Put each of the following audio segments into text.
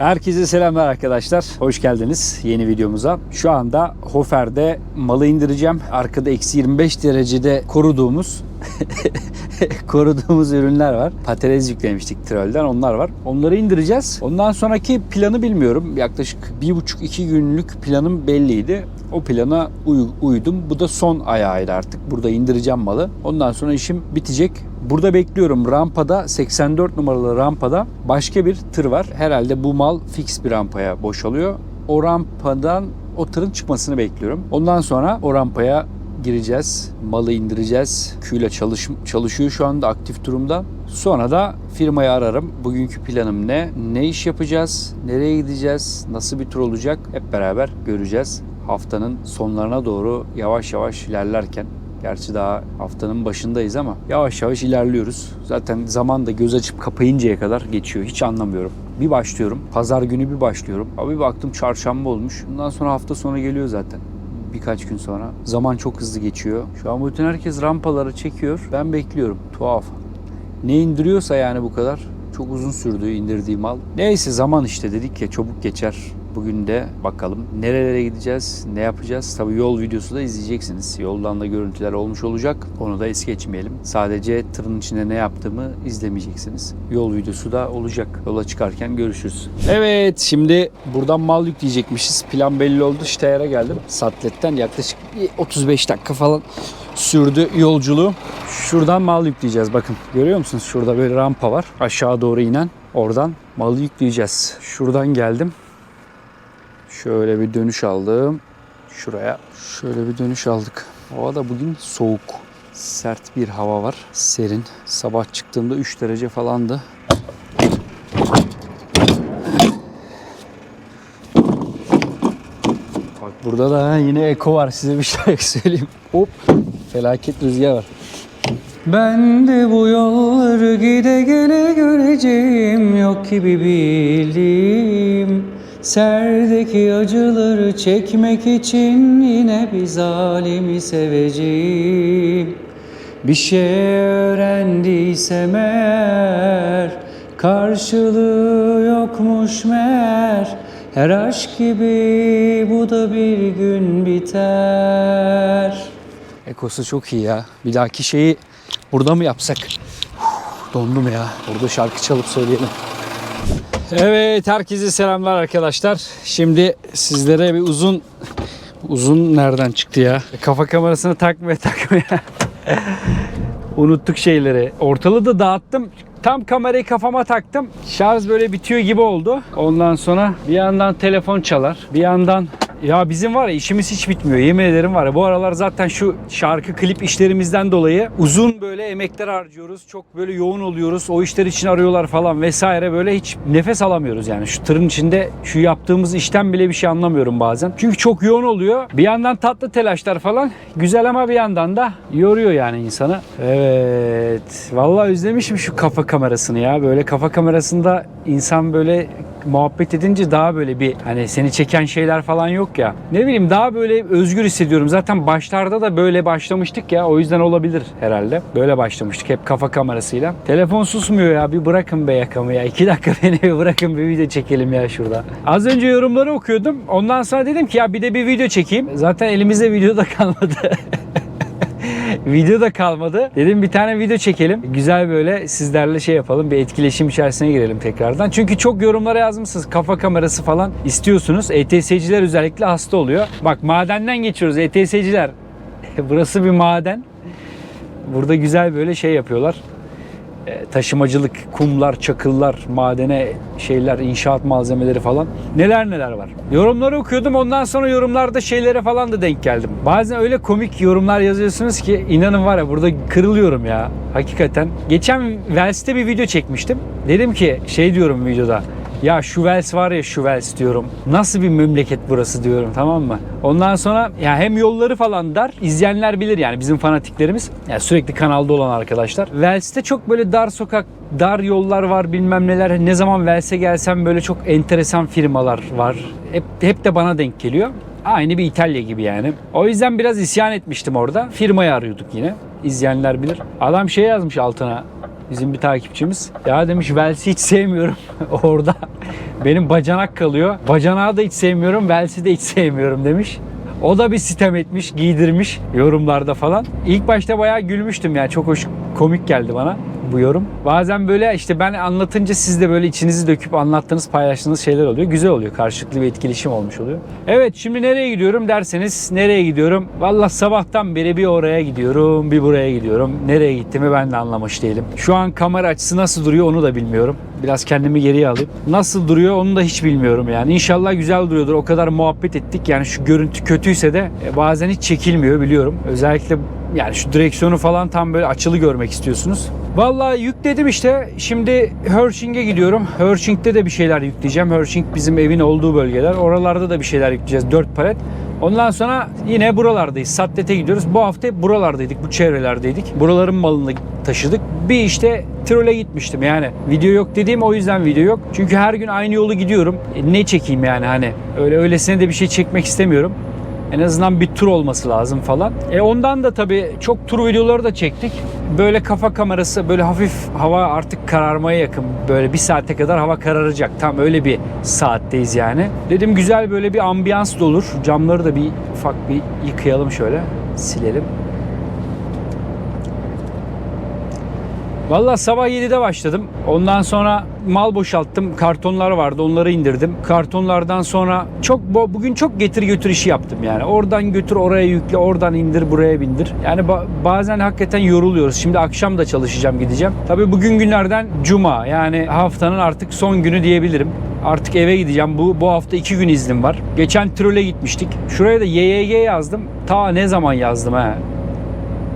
Herkese selamlar arkadaşlar. Hoş geldiniz yeni videomuza. Şu anda Hofer'de malı indireceğim. Arkada eksi 25 derecede koruduğumuz koruduğumuz ürünler var. Patates yüklemiştik Tirol'den onlar var. Onları indireceğiz. Ondan sonraki planı bilmiyorum. Yaklaşık bir buçuk iki günlük planım belliydi. O plana uy- uydum. Bu da son ayağıydı artık. Burada indireceğim malı. Ondan sonra işim bitecek. Burada bekliyorum rampada 84 numaralı rampada başka bir tır var. Herhalde bu mal fix bir rampaya boşalıyor. O rampadan o tırın çıkmasını bekliyorum. Ondan sonra o rampaya gireceğiz. Malı indireceğiz. Küyle çalış, çalışıyor şu anda aktif durumda. Sonra da firmayı ararım. Bugünkü planım ne? Ne iş yapacağız? Nereye gideceğiz? Nasıl bir tur olacak? Hep beraber göreceğiz. Haftanın sonlarına doğru yavaş yavaş ilerlerken Gerçi daha haftanın başındayız ama yavaş yavaş ilerliyoruz. Zaten zaman da göz açıp kapayıncaya kadar geçiyor. Hiç anlamıyorum. Bir başlıyorum. Pazar günü bir başlıyorum. Abi baktım çarşamba olmuş. Bundan sonra hafta sonu geliyor zaten. Birkaç gün sonra. Zaman çok hızlı geçiyor. Şu an bütün herkes rampaları çekiyor. Ben bekliyorum. Tuhaf. Ne indiriyorsa yani bu kadar. Çok uzun sürdü indirdiğim mal. Neyse zaman işte dedik ya çabuk geçer. Bugün de bakalım nerelere gideceğiz, ne yapacağız. Tabii yol videosu da izleyeceksiniz. Yoldan da görüntüler olmuş olacak. Onu da es geçmeyelim. Sadece tırın içinde ne yaptığımı izlemeyeceksiniz. Yol videosu da olacak. Yola çıkarken görüşürüz. Evet şimdi buradan mal yükleyecekmişiz. Plan belli oldu. Steyer'e geldim. Satlet'ten yaklaşık bir 35 dakika falan sürdü yolculuğu. Şuradan mal yükleyeceğiz. Bakın görüyor musunuz? Şurada böyle rampa var. Aşağı doğru inen. Oradan malı yükleyeceğiz. Şuradan geldim. Şöyle bir dönüş aldım. Şuraya şöyle bir dönüş aldık. Hava da bugün soğuk. Sert bir hava var. Serin. Sabah çıktığımda 3 derece falandı. Bak burada da yine eko var. Size bir şey söyleyeyim. Hop. Felaket rüzgar var. Ben de bu yolları gide gele göreceğim Yok gibi bildiğim Serdeki acıları çekmek için Yine bir zalimi seveceğim Bir şey öğrendiysem eğer Karşılığı yokmuş meğer Her aşk gibi bu da bir gün biter Ekosu çok iyi ya. Bir dahaki şeyi burada mı yapsak? Uf, Dondum ya. Burada şarkı çalıp söyleyelim. Evet herkese selamlar arkadaşlar. Şimdi sizlere bir uzun uzun nereden çıktı ya? Kafa kamerasını takmaya takmaya. Unuttuk şeyleri. Ortalığı da dağıttım. Tam kamerayı kafama taktım. Şarj böyle bitiyor gibi oldu. Ondan sonra bir yandan telefon çalar. Bir yandan ya bizim var ya işimiz hiç bitmiyor. Yemin ederim var ya bu aralar zaten şu şarkı klip işlerimizden dolayı uzun böyle emekler harcıyoruz. Çok böyle yoğun oluyoruz. O işler için arıyorlar falan vesaire böyle hiç nefes alamıyoruz yani. Şu tırın içinde şu yaptığımız işten bile bir şey anlamıyorum bazen. Çünkü çok yoğun oluyor. Bir yandan tatlı telaşlar falan güzel ama bir yandan da yoruyor yani insanı. Evet. Vallahi özlemişim şu kafa kamerasını ya. Böyle kafa kamerasında insan böyle muhabbet edince daha böyle bir hani seni çeken şeyler falan yok ya. Ne bileyim daha böyle özgür hissediyorum. Zaten başlarda da böyle başlamıştık ya. O yüzden olabilir herhalde. Böyle başlamıştık hep kafa kamerasıyla. Telefon susmuyor ya. Bir bırakın be yakamı ya. İki dakika beni bir bırakın bir video çekelim ya şurada. Az önce yorumları okuyordum. Ondan sonra dedim ki ya bir de bir video çekeyim. Zaten elimizde video da kalmadı. video da kalmadı. Dedim bir tane video çekelim. Güzel böyle sizlerle şey yapalım. Bir etkileşim içerisine girelim tekrardan. Çünkü çok yorumlara yazmışsınız. Kafa kamerası falan istiyorsunuz. ETS'ciler özellikle hasta oluyor. Bak madenden geçiyoruz ETS'ciler. Burası bir maden. Burada güzel böyle şey yapıyorlar. E, taşımacılık, kumlar, çakıllar, madene şeyler, inşaat malzemeleri falan. Neler neler var. Yorumları okuyordum. Ondan sonra yorumlarda şeylere falan da denk geldim. Bazen öyle komik yorumlar yazıyorsunuz ki inanın var ya burada kırılıyorum ya. Hakikaten. Geçen Vels'te bir video çekmiştim. Dedim ki şey diyorum videoda. Ya şu Vels var ya şu Vels diyorum. Nasıl bir memleket burası diyorum tamam mı? Ondan sonra ya hem yolları falan dar. izleyenler bilir yani bizim fanatiklerimiz. Ya sürekli kanalda olan arkadaşlar. Vels'te çok böyle dar sokak, dar yollar var bilmem neler. Ne zaman Vels'e gelsem böyle çok enteresan firmalar var. Hep, hep de bana denk geliyor. Aynı bir İtalya gibi yani. O yüzden biraz isyan etmiştim orada. Firmayı arıyorduk yine. İzleyenler bilir. Adam şey yazmış altına. Bizim bir takipçimiz. Ya demiş Vels'i hiç sevmiyorum orada. Benim bacanak kalıyor. Bacanağı da hiç sevmiyorum. Vels'i de hiç sevmiyorum demiş. O da bir sitem etmiş, giydirmiş yorumlarda falan. İlk başta bayağı gülmüştüm yani. Çok hoş, komik geldi bana bu yorum. Bazen böyle işte ben anlatınca siz de böyle içinizi döküp anlattığınız, paylaştığınız şeyler oluyor. Güzel oluyor. Karşılıklı bir etkileşim olmuş oluyor. Evet şimdi nereye gidiyorum derseniz nereye gidiyorum? Valla sabahtan beri bir oraya gidiyorum, bir buraya gidiyorum. Nereye gittiğimi ben de anlamış değilim. Şu an kamera açısı nasıl duruyor onu da bilmiyorum. Biraz kendimi geriye alayım. Nasıl duruyor onu da hiç bilmiyorum yani. İnşallah güzel duruyordur. O kadar muhabbet ettik. Yani şu görüntü kötüyse de e, bazen hiç çekilmiyor biliyorum. Özellikle yani şu direksiyonu falan tam böyle açılı görmek istiyorsunuz. Vallahi yükledim işte. Şimdi Hershing'e gidiyorum. Hershing'de de bir şeyler yükleyeceğim. Hershing bizim evin olduğu bölgeler. Oralarda da bir şeyler yükleyeceğiz. 4 palet. Ondan sonra yine buralardayız. Satlet'e gidiyoruz. Bu hafta hep buralardaydık. Bu çevrelerdeydik. Buraların malını taşıdık. Bir işte Tirol'e gitmiştim yani. Video yok dediğim o yüzden video yok. Çünkü her gün aynı yolu gidiyorum. E, ne çekeyim yani hani. Öyle öylesine de bir şey çekmek istemiyorum. En azından bir tur olması lazım falan. E ondan da tabii çok tur videoları da çektik. Böyle kafa kamerası böyle hafif hava artık kararmaya yakın. Böyle bir saate kadar hava kararacak. Tam öyle bir saatteyiz yani. Dedim güzel böyle bir ambiyans da olur. Camları da bir ufak bir yıkayalım şöyle. Silelim. Valla sabah 7'de başladım. Ondan sonra mal boşalttım. Kartonlar vardı. Onları indirdim. Kartonlardan sonra çok bugün çok getir götür işi yaptım yani. Oradan götür oraya yükle, oradan indir, buraya bindir. Yani ba- bazen hakikaten yoruluyoruz. Şimdi akşam da çalışacağım, gideceğim. Tabii bugün günlerden cuma. Yani haftanın artık son günü diyebilirim. Artık eve gideceğim. Bu bu hafta iki gün iznim var. Geçen trole gitmiştik. Şuraya da YYG yazdım. Ta ne zaman yazdım ha?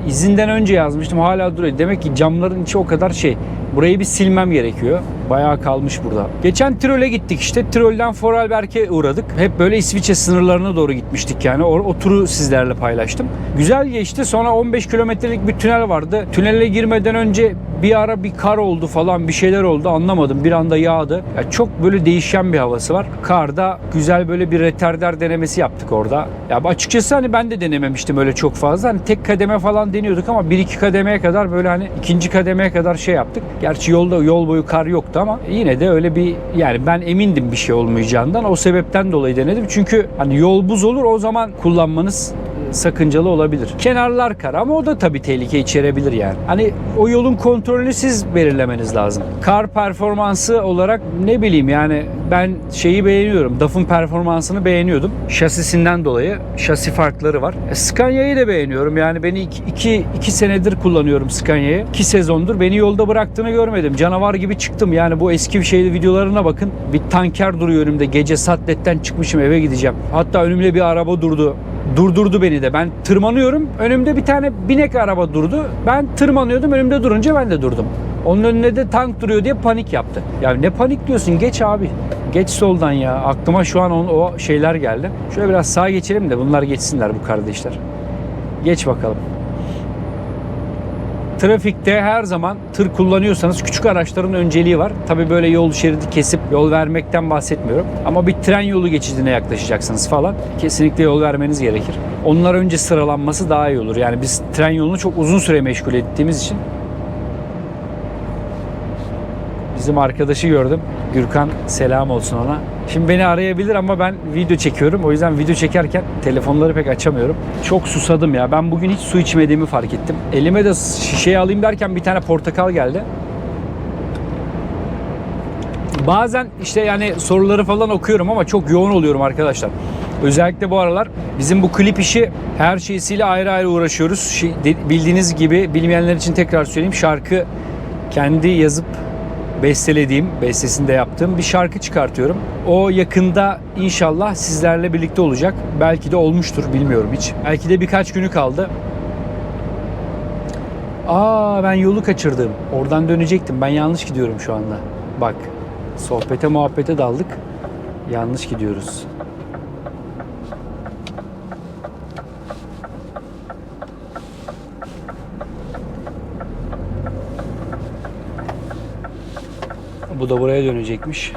İzinden önce yazmıştım hala duruyor. Demek ki camların içi o kadar şey. Burayı bir silmem gerekiyor. Bayağı kalmış burada. Geçen Tirol'e gittik işte. Tirol'den Vorarlberg'e uğradık. Hep böyle İsviçre sınırlarına doğru gitmiştik yani. O, o turu sizlerle paylaştım. Güzel geçti. Sonra 15 kilometrelik bir tünel vardı. Tünele girmeden önce bir ara bir kar oldu falan bir şeyler oldu anlamadım. Bir anda yağdı. Ya çok böyle değişen bir havası var. Karda güzel böyle bir retarder denemesi yaptık orada. Ya açıkçası hani ben de denememiştim öyle çok fazla. Hani tek kademe falan deniyorduk ama bir iki kademeye kadar böyle hani ikinci kademeye kadar şey yaptık. Gerçi yolda yol boyu kar yoktu ama yine de öyle bir yani ben emindim bir şey olmayacağından. O sebepten dolayı denedim. Çünkü hani yol buz olur o zaman kullanmanız sakıncalı olabilir. Kenarlar kar ama o da tabii tehlike içerebilir yani. Hani o yolun kontrolünü siz belirlemeniz lazım. Kar performansı olarak ne bileyim yani ben şeyi beğeniyorum. DAF'ın performansını beğeniyordum. Şasisinden dolayı. Şasi farkları var. E, Scania'yı da beğeniyorum. Yani beni iki, iki, iki senedir kullanıyorum Scania'yı. İki sezondur. Beni yolda bıraktığını görmedim. Canavar gibi çıktım. Yani bu eski bir şeydi videolarına bakın. Bir tanker duruyor önümde. Gece satletten çıkmışım eve gideceğim. Hatta önümde bir araba durdu durdurdu beni de. Ben tırmanıyorum. Önümde bir tane binek araba durdu. Ben tırmanıyordum. Önümde durunca ben de durdum. Onun önünde de tank duruyor diye panik yaptı. Ya ne panik diyorsun? Geç abi. Geç soldan ya. Aklıma şu an o, o şeyler geldi. Şöyle biraz sağa geçelim de bunlar geçsinler bu kardeşler. Geç bakalım. Trafikte her zaman tır kullanıyorsanız küçük araçların önceliği var. Tabii böyle yol şeridi kesip yol vermekten bahsetmiyorum. Ama bir tren yolu geçidine yaklaşacaksınız falan. Kesinlikle yol vermeniz gerekir. Onlar önce sıralanması daha iyi olur. Yani biz tren yolunu çok uzun süre meşgul ettiğimiz için Bizim arkadaşı gördüm. Gürkan selam olsun ona. Şimdi beni arayabilir ama ben video çekiyorum. O yüzden video çekerken telefonları pek açamıyorum. Çok susadım ya. Ben bugün hiç su içmediğimi fark ettim. Elime de şişeyi alayım derken bir tane portakal geldi. Bazen işte yani soruları falan okuyorum ama çok yoğun oluyorum arkadaşlar. Özellikle bu aralar bizim bu klip işi her şeysiyle ayrı ayrı uğraşıyoruz. Bildiğiniz gibi bilmeyenler için tekrar söyleyeyim. Şarkı kendi yazıp bestelediğim, bestesini de yaptığım bir şarkı çıkartıyorum. O yakında inşallah sizlerle birlikte olacak. Belki de olmuştur bilmiyorum hiç. Belki de birkaç günü kaldı. Aa ben yolu kaçırdım. Oradan dönecektim. Ben yanlış gidiyorum şu anda. Bak sohbete muhabbete daldık. Yanlış gidiyoruz. Bu da buraya dönecekmiş.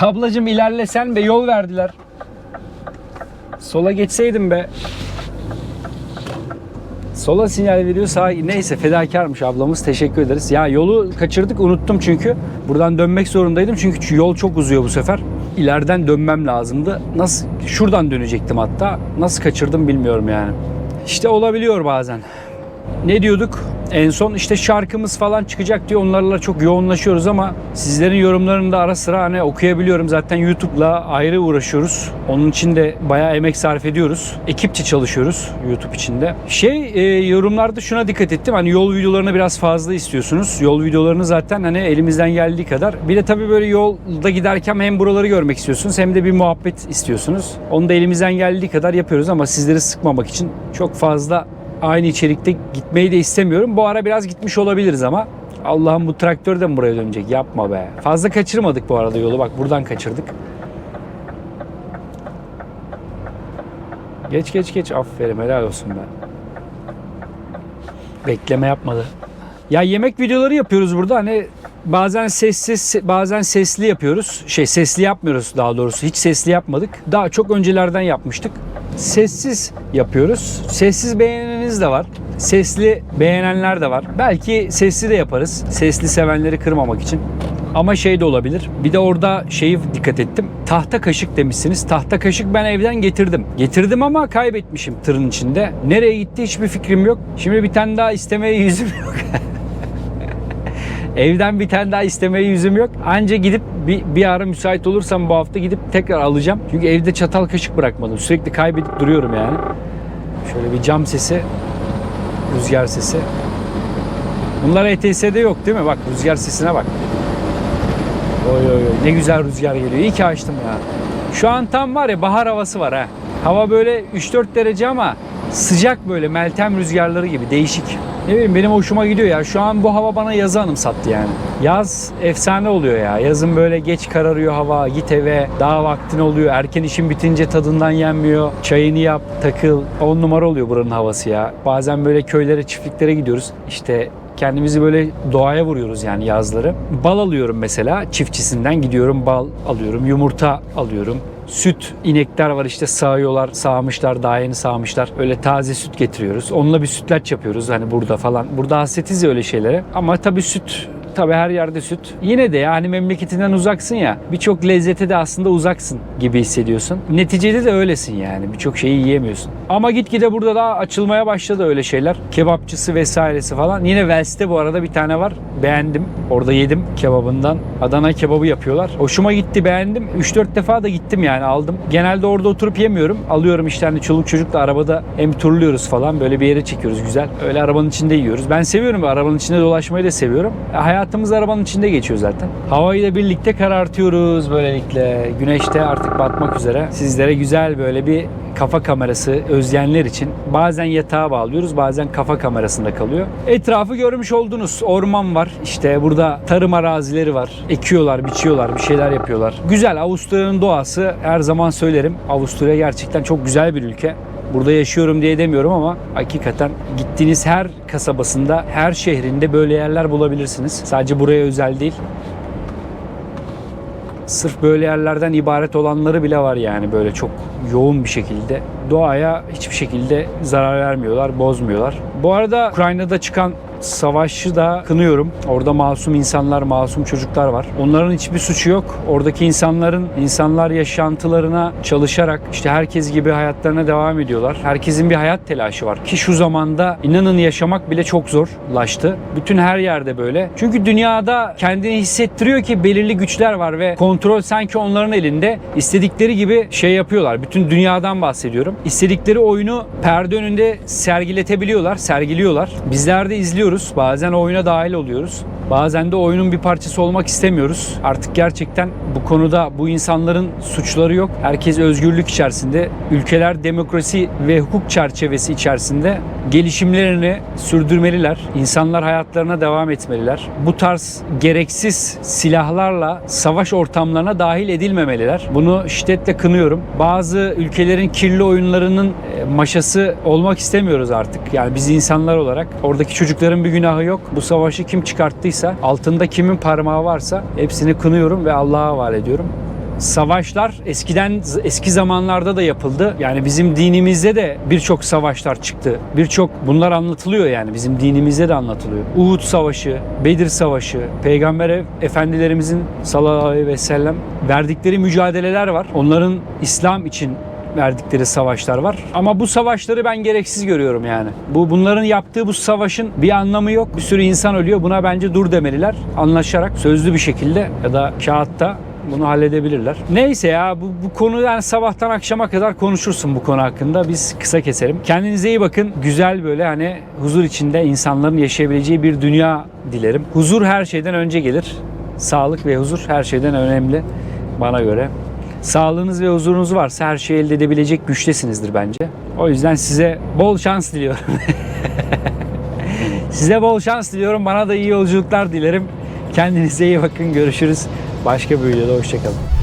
Ablacım ilerlesen be yol verdiler. Sola geçseydim be. Sola sinyal veriyor sağ neyse fedakarmış ablamız teşekkür ederiz. Ya yolu kaçırdık unuttum çünkü. Buradan dönmek zorundaydım çünkü yol çok uzuyor bu sefer. İleriden dönmem lazımdı. Nasıl şuradan dönecektim hatta. Nasıl kaçırdım bilmiyorum yani. İşte olabiliyor bazen. Ne diyorduk? En son işte şarkımız falan çıkacak diye onlarla çok yoğunlaşıyoruz ama sizlerin yorumlarını da ara sıra hani okuyabiliyorum. Zaten YouTube'la ayrı uğraşıyoruz. Onun için de bayağı emek sarf ediyoruz. Ekipçe çalışıyoruz YouTube içinde. Şey e, yorumlarda şuna dikkat ettim. Hani yol videolarını biraz fazla istiyorsunuz. Yol videolarını zaten hani elimizden geldiği kadar. Bir de tabii böyle yolda giderken hem buraları görmek istiyorsunuz hem de bir muhabbet istiyorsunuz. Onu da elimizden geldiği kadar yapıyoruz ama sizleri sıkmamak için çok fazla aynı içerikte gitmeyi de istemiyorum. Bu ara biraz gitmiş olabiliriz ama Allah'ım bu traktör de mi buraya dönecek? Yapma be. Fazla kaçırmadık bu arada yolu. Bak buradan kaçırdık. Geç geç geç. Aferin helal olsun be. Bekleme yapmadı. Ya yemek videoları yapıyoruz burada. Hani bazen sessiz bazen sesli yapıyoruz. Şey sesli yapmıyoruz daha doğrusu. Hiç sesli yapmadık. Daha çok öncelerden yapmıştık. Sessiz yapıyoruz. Sessiz beğeneniz de var. Sesli beğenenler de var. Belki sesli de yaparız. Sesli sevenleri kırmamak için. Ama şey de olabilir. Bir de orada şeyi dikkat ettim. Tahta kaşık demişsiniz. Tahta kaşık ben evden getirdim. Getirdim ama kaybetmişim tırın içinde. Nereye gitti hiçbir fikrim yok. Şimdi bir tane daha istemeye yüzüm yok. Evden bir tane daha istemeye yüzüm yok. Anca gidip bir, bir ara müsait olursam bu hafta gidip tekrar alacağım. Çünkü evde çatal kaşık bırakmadım. Sürekli kaybedip duruyorum yani. Şöyle bir cam sesi, rüzgar sesi. Bunlar ETS'de yok değil mi? Bak rüzgar sesine bak. Oy oy oy ne güzel rüzgar geliyor. İyi ki açtım ya. Şu an tam var ya bahar havası var ha. Hava böyle 3-4 derece ama sıcak böyle meltem rüzgarları gibi değişik. Ne bileyim benim hoşuma gidiyor ya. Şu an bu hava bana yazı anımsattı yani. Yaz efsane oluyor ya. Yazın böyle geç kararıyor hava. Git eve. Daha vaktin oluyor. Erken işin bitince tadından yenmiyor. Çayını yap, takıl. On numara oluyor buranın havası ya. Bazen böyle köylere, çiftliklere gidiyoruz. İşte kendimizi böyle doğaya vuruyoruz yani yazları. Bal alıyorum mesela çiftçisinden gidiyorum bal alıyorum, yumurta alıyorum. Süt, inekler var işte sağıyorlar, sağmışlar, daha yeni sağmışlar. Öyle taze süt getiriyoruz. Onunla bir sütlaç yapıyoruz hani burada falan. Burada hasretiz ya öyle şeylere. Ama tabii süt Tabii her yerde süt. Yine de yani memleketinden uzaksın ya. Birçok lezzete de aslında uzaksın gibi hissediyorsun. Neticede de öylesin yani. Birçok şeyi yiyemiyorsun. Ama gitgide burada daha açılmaya başladı öyle şeyler. Kebapçısı vesairesi falan. Yine Vels'te bu arada bir tane var. Beğendim. Orada yedim kebabından. Adana kebabı yapıyorlar. Hoşuma gitti beğendim. 3-4 defa da gittim yani aldım. Genelde orada oturup yemiyorum. Alıyorum işte hani çoluk çocukla arabada hem turluyoruz falan. Böyle bir yere çekiyoruz güzel. Öyle arabanın içinde yiyoruz. Ben seviyorum arabanın içinde dolaşmayı da seviyorum. Hayat hayatımız arabanın içinde geçiyor zaten. Havayı da birlikte karartıyoruz böylelikle. Güneşte artık batmak üzere. Sizlere güzel böyle bir kafa kamerası özleyenler için bazen yatağa bağlıyoruz bazen kafa kamerasında kalıyor. Etrafı görmüş oldunuz. Orman var. İşte burada tarım arazileri var. Ekiyorlar, biçiyorlar, bir şeyler yapıyorlar. Güzel Avusturya'nın doğası her zaman söylerim. Avusturya gerçekten çok güzel bir ülke burada yaşıyorum diye demiyorum ama hakikaten gittiğiniz her kasabasında, her şehrinde böyle yerler bulabilirsiniz. Sadece buraya özel değil. Sırf böyle yerlerden ibaret olanları bile var yani böyle çok yoğun bir şekilde. Doğaya hiçbir şekilde zarar vermiyorlar, bozmuyorlar. Bu arada Ukrayna'da çıkan savaşı da kınıyorum. Orada masum insanlar, masum çocuklar var. Onların hiçbir suçu yok. Oradaki insanların insanlar yaşantılarına çalışarak işte herkes gibi hayatlarına devam ediyorlar. Herkesin bir hayat telaşı var. Ki şu zamanda inanın yaşamak bile çok zorlaştı. Bütün her yerde böyle. Çünkü dünyada kendini hissettiriyor ki belirli güçler var ve kontrol sanki onların elinde. İstedikleri gibi şey yapıyorlar. Bütün dünyadan bahsediyorum. İstedikleri oyunu perde önünde sergiletebiliyorlar, sergiliyorlar. Bizler de izliyoruz. Bazen oyuna dahil oluyoruz. Bazen de oyunun bir parçası olmak istemiyoruz. Artık gerçekten bu konuda bu insanların suçları yok. Herkes özgürlük içerisinde. Ülkeler demokrasi ve hukuk çerçevesi içerisinde gelişimlerini sürdürmeliler. İnsanlar hayatlarına devam etmeliler. Bu tarz gereksiz silahlarla savaş ortamlarına dahil edilmemeliler. Bunu şiddetle kınıyorum. Bazı ülkelerin kirli oyunlarının e, maşası olmak istemiyoruz artık. Yani biz insanlar olarak oradaki çocukların bir günahı yok. Bu savaşı kim çıkarttıysa, altında kimin parmağı varsa hepsini kınıyorum ve Allah'a havale ediyorum. savaşlar eskiden eski zamanlarda da yapıldı. Yani bizim dinimizde de birçok savaşlar çıktı. Birçok bunlar anlatılıyor yani bizim dinimizde de anlatılıyor. Uhud Savaşı, Bedir Savaşı, Peygamber Efendilerimizin sallallahu aleyhi ve sellem verdikleri mücadeleler var. Onların İslam için verdikleri savaşlar var. Ama bu savaşları ben gereksiz görüyorum yani. Bu bunların yaptığı bu savaşın bir anlamı yok. Bir sürü insan ölüyor. Buna bence dur demeliler. Anlaşarak sözlü bir şekilde ya da kağıtta bunu halledebilirler. Neyse ya bu, bu konu yani sabahtan akşama kadar konuşursun bu konu hakkında. Biz kısa keselim. Kendinize iyi bakın. Güzel böyle hani huzur içinde insanların yaşayabileceği bir dünya dilerim. Huzur her şeyden önce gelir. Sağlık ve huzur her şeyden önemli bana göre. Sağlığınız ve huzurunuz varsa her şeyi elde edebilecek güçtesinizdir bence. O yüzden size bol şans diliyorum. size bol şans diliyorum. Bana da iyi yolculuklar dilerim. Kendinize iyi bakın. Görüşürüz. Başka bir videoda hoşçakalın.